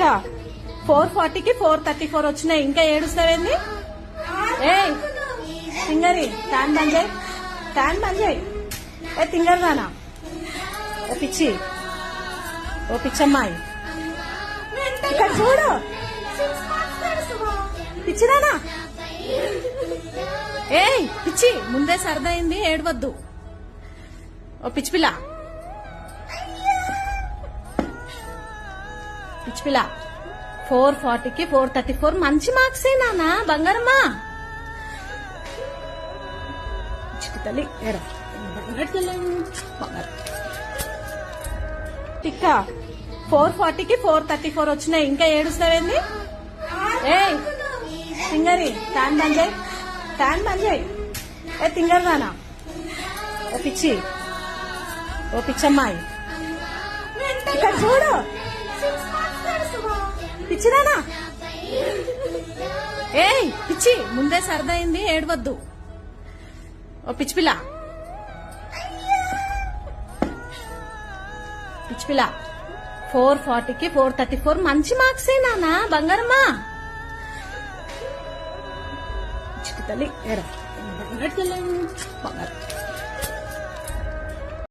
Tikka four ఫార్టీకి four thirty four వచ్చినాయి. ఇంకా ఏడుస్తావేంది? ఏ తింగరి ఫ్యాన్ బంద్ చేయి ఫ్యాన్ బంద్ చేయి ఏ తింగర్ రానా? ఓ పిచ్చి ఓ పిచ్చమ్మాయి. ఇక్కడ చూడు. పిచ్చిరానా ఏయ్ పిచ్చి ముందే సరదైంది ఏడవద్దు. ఓ పిచ్చి పిల్ల. పిచ్చిపిల్ల. ఫోర్ ఫార్టీకి ఫోర్ థర్టీ ఫోర్ మంచి మార్క్స్ నానా బంగారమ్మా. చిట్టి తల్లి టిక్క ఫోర్ ఫార్టీకి ఫోర్ థర్టీ ఫోర్ వచ్చినాయి. ఇంకా ఏడుస్తావేంది ఏ సింగరి ఫ్యాన్ బంద్ చేయి. ఫ్యాన్ బంద్ చేయి. ఏ తింగర్ రానా ఓ పిచ్చి. ఓ పిచ్చమ్మాయి. ఇక్కడ చూడు. పిచ్చిదానా? ఏయ్ పిచ్చి ముందే సరదైంది ఏడవద్దు. ఓ పిచ్చి పిల్ల పిచ్చి పిల్ల ఫోర్ ఫార్టీకి ఫోర్ థర్టీ ఫోర్ మంచి మార్క్స్ నానా బంగారమ్మా. చిట్టి తల్లి ఏడ బంగారు బంగారు.